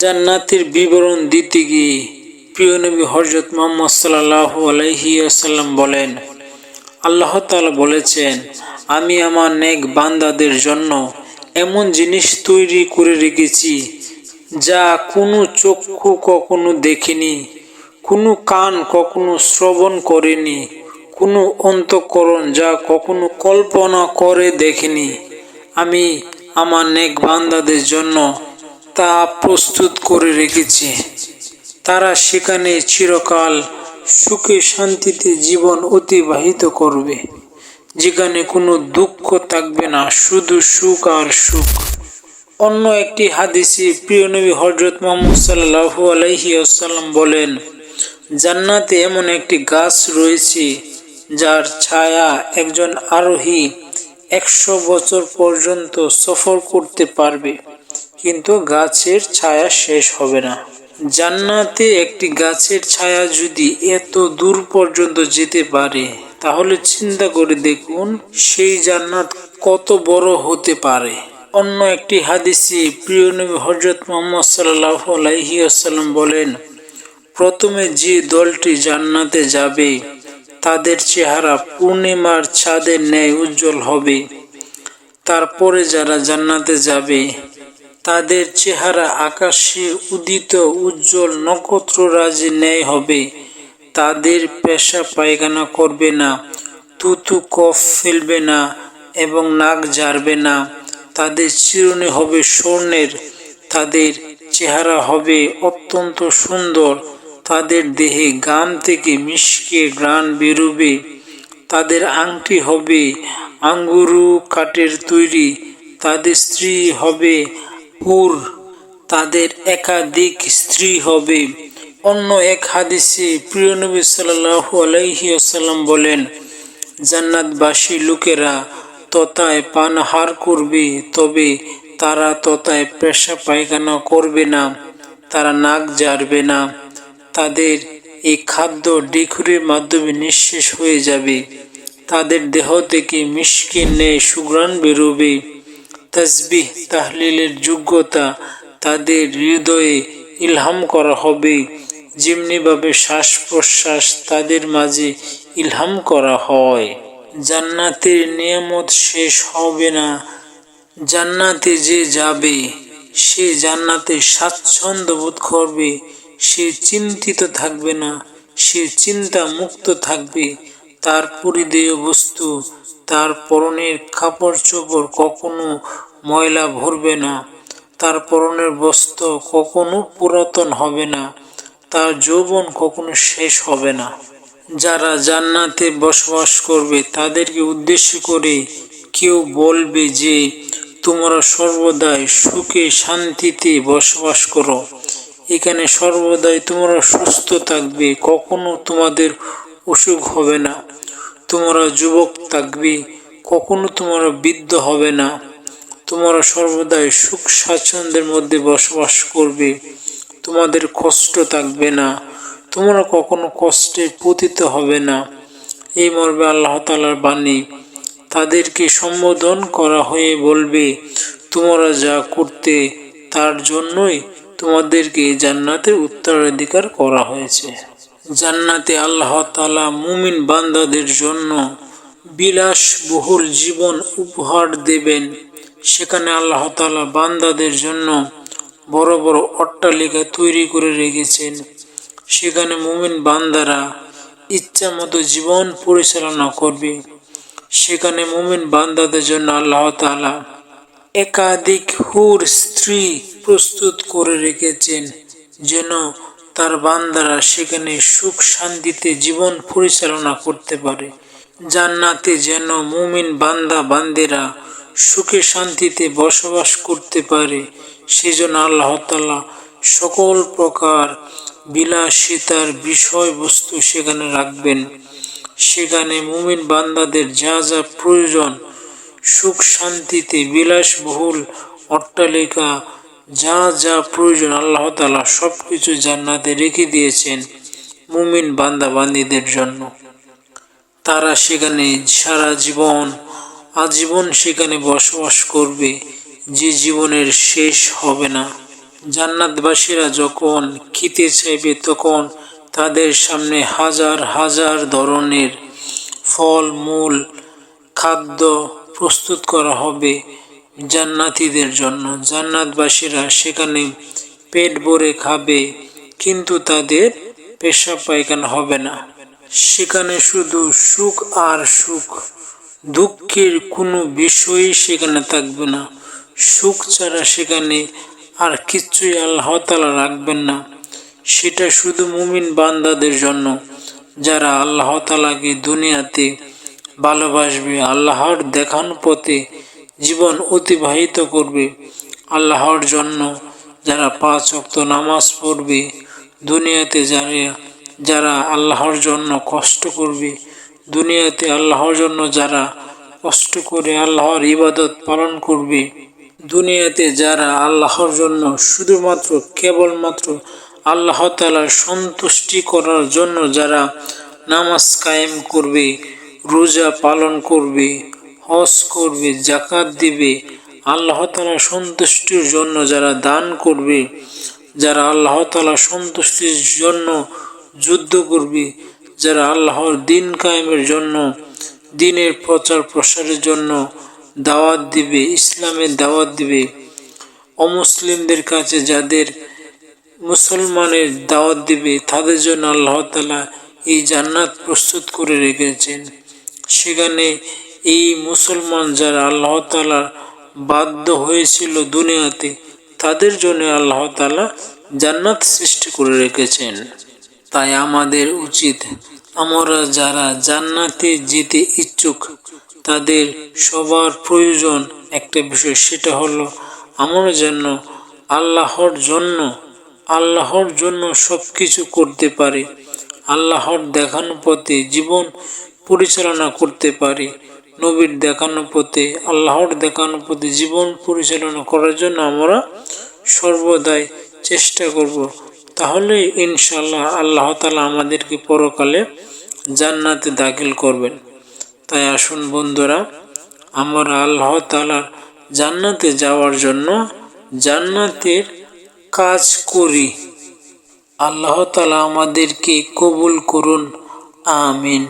জান্নাতের বিবরণ দিতে গিয়ে প্রিয় নবী হজরত মোহাম্মদ সাল্লাহ আলহি আসাল্লাম বলেন, আল্লাহ তাআলা বলেছেন, আমি আমার নেক বান্দাদের জন্য এমন জিনিস তৈরি করে রেখেছি যা কোনো চক্ষু কখনো দেখেনি, কোনো কান কখনো শ্রবণ করেনি, কোনো অন্তঃকরণ যা কখনো কল্পনা করে দেখেনি। আমি আমার নেক বান্দাদের জন্য তা প্রস্তুত করে রেখেছি। তারা সেখানে চিরকাল সুখে শান্তিতে জীবন অতিবাহিত করবে, যেখানে কোনো দুঃখ থাকবে না, শুধু সুখ আর সুখ। অন্য একটি হাদিসে প্রিয় নবী হজরত মোহাম্মদ সাল্লাহু আলাইহি আসাল্লাম বলেন, জান্নাতে এমন একটি গাছ রয়েছে, যার ছায়া একজন আরোহী একশো বছর পর্যন্ত সফর করতে পারবে। কিন্তু গাছের ছায়া শেষ হবে না। জান্নাতে একটি গাছের ছায়া যদি এত দূর পর্যন্ত যেতে পারে, তাহলে চিন্তা করে দেখুন সেই জান্নাত কত বড় হতে পারে। অন্য একটি হাদিসে প্রিয় নবী হজরত মোহাম্মদ সাল্লাহ বলেন, প্রথমে যে দলটি জান্নাতে যাবে, তাদের চেহারা পূর্ণিমার ছাদের ন্যায় উজ্জ্বল হবে। তারপরে যারা জান্নাতে যাবে তাদের চেহারা আকাশে উদিত উজ্জ্বল নক্ষত্ররাজি ন্যায় হবে। তাদের পেশা পায়খানা করবে না তুতু কফ ফেলবে না এবং নাক ঝাড়বে না। তাদের চিরুনি হবে স্বর্ণের, তাদের চেহারা হবে অত্যন্ত সুন্দর। তাদের দেহে গাম থেকে মিশকে গ্রান বেরোবে। তাদের আংটি হবে আঙ্গুরু কাঠের তৈরি। তাদের স্ত্রী হবে হুর তাদের একাধিক স্ত্রী হবে। অন্য এক হাদিসে প্রিয় নবী আলাইহি আসাল্লাম বলেন, জান্নাতবাসী লোকেরা ততায় পানাহার করবে, তবে তারা ততায় পেশা পায়খানা করবে না, তারা নাক জারবে না। তাদের এই খাদ্য ডিখুরের মাধ্যমে নিঃশেষ হয়ে যাবে। তাদের দেহ থেকে মিষ্কির নেয় সুগ্রাণ বেরোবে। তসবিহ, তাহলিলের যোগ্যতা তাদের হৃদয়ে ইলহাম করা হবে। যেমনিভাবে শ্বাস প্রশ্বাস তাদের মাঝে ইলহাম করা হয়। জান্নাতের নিয়ামত শেষ হবে না। জান্নাতে যে যাবে, সে জান্নাতে স্বাচ্ছন্দ্য বোধ করবে। সে চিন্তিত থাকবে না, সে চিন্তা মুক্ত থাকবে। তার পরিধেয় বস্তু তার পরনের কাপড় চোপড় কখনো ময়লা ভরবে না। তার পরনের বস্ত্র কখনো পুরাতন হবে না। তার যৌবন কখনো শেষ হবে না। যারা জান্নাতে বসবাস করবে, তাদেরকে উদ্দেশ্য করে কেউ বলবে যে, তোমরা সর্বদাই সুখে শান্তিতে বসবাস করো। এখানে সর্বদাই তোমরা সুস্থ থাকবে। কখনো তোমাদের অসুখ হবে না। তোমরা যুবক থাকবে, কখনো তোমরা বৃদ্ধ হবে না। তোমরা সর্বদাই সুখ স্বাচ্ছন্দ্যের মধ্যে বসবাস করবে। তোমাদের কষ্ট থাকবে না। তোমরা কখনো কষ্টে পতিত হবে না। এই মর্মে আল্লাহ তালার বাণী, তাদেরকে সম্বোধন করা হয়ে বলবে, তোমরা যা করতে, তার জন্যই তোমাদেরকে জান্নাতের উত্তরাধিকার করা হয়েছে। জান্নাতে আল্লাহ তালা মুমিন বান্দাদের জন্য বিলাসবহুল জীবন উপহার দেবেন। সেখানে আল্লাহ তালা বান্দাদের জন্য বড় বড় অট্টালিকা তৈরি করে রেখেছেন। সেখানে মুমিন বান্দারা ইচ্ছা মতো জীবন পরিচালনা করবে। সেখানে মুমিন বান্দাদের জন্য আল্লাহ তালা একাধিক হুর স্ত্রী প্রস্তুত করে রেখেছেন, যেন তার বান্দারা সেখানে সুখ শান্তিতে জীবন পরিচালনা করতে পারে। জান্নাতে যেন মুমিন বান্দা বান্দেরা সুখে শান্তিতে বসবাস করতে পারে, সেজন্য আল্লাহ তালা সকল প্রকার বিলাসিতার বিষয়বস্তু সেখানে রাখবেন। সেখানে মুমিন বান্দাদের যা যা প্রয়োজন, সুখ শান্তিতে বিলাসবহুল অট্টালিকা যা যা প্রয়োজন আল্লাহ তালা সব কিছু জান্নাতে রেখে দিয়েছেন মুমিন বান্দা বান্দিদের জন্য। তারা সেখানে সারা জীবন, আজীবন সেখানে বসবাস করবে, যে জীবনের শেষ হবে না। জান্নাতবাসীরা যখন খেতে চাইবে, তখন তাদের সামনে হাজার হাজার ধরনের ফল, মূল, খাদ্য প্রস্তুত করা হবে। জান্নাতীদের জন্য। জান্নাতবাসীরা সেখানে পেট ভরে খাবে, কিন্তু তাদের পেশা পায়খানা হবে না। সেখানে শুধু সুখ আর সুখ। দুঃখের কোনো বিষয়ই সেখানে থাকবে না। সুখ ছাড়া সেখানে আর কিচ্ছুই আল্লাহ তালা রাখবেন না। সেটা শুধু মুমিন বান্দাদের জন্য। যারা আল্লাহ তালাকে দুনিয়াতে ভালোবাসবে, আল্লাহর দেখানো পথে জীবন অতিবাহিত করবে। আল্লাহর জন্য যারা পাঁচ অক্ত নামাজ পড়বে, দুনিয়াতে যারা যারা আল্লাহর জন্য কষ্ট করবে, দুনিয়াতে আল্লাহর জন্য যারা কষ্ট করে আল্লাহর ইবাদত পালন করবে, দুনিয়াতে যারা আল্লাহর জন্য শুধুমাত্র কেবলমাত্র আল্লাহ তালার সন্তুষ্টি করার জন্য যারা নামাজ কায়েম করবে, রোজা পালন করবে হজ করবে জাকাত দিবে, আল্লাহ তালা সন্তুষ্টির জন্য যারা দান করবে, যারা আল্লাহ তালা সন্তুষ্টির জন্য যুদ্ধ করবে, যারা আল্লাহর দিন কায়েমের জন্য, দিনের প্রচার প্রসারের জন্য দাওয়াত দিবে ইসলামের দাওয়াত দিবে, অমুসলিমদের কাছে যাদের মুসলমানের দাওয়াত দিবে, তাদের জন্য আল্লাহ তালা এই জান্নাত প্রস্তুত করে রেখেছেন। সেখানে এই মুসলমান যারা আল্লাহ তালা বাধ্য হয়েছিল দুনিয়াতে, তাদের জন্য আল্লাহ তালা জান্নাত সৃষ্টি করে রেখেছেন। তাই আমাদের উচিত আমরা যারা জান্নাতে যেতে ইচ্ছুক, তাদের সবার প্রয়োজন একটা বিষয়, সেটা হলো আমরা যেন আল্লাহর জন্য আল্লাহর জন্য সব কিছু করতে পারি, আল্লাহর দেখানো পথে জীবন পরিচালনা করতে পারি। নবীর দেখানো পথে আল্লাহর দেখানো পথে জীবন পরিচালনা করার জন্য আমরা সর্বদাই চেষ্টা করব। তাহলে ইনশাল্লাহ আল্লাহ তালা আমাদেরকে পরকালে জান্নাতে দাখিল করবেন। তাই আসুন বন্ধুরা, আমরা আল্লাহ তালার জান্নাতে যাওয়ার জন্য জান্নাতের কাজ করি। আল্লাহ তালা আমাদেরকে কবুল করুন, আমিন।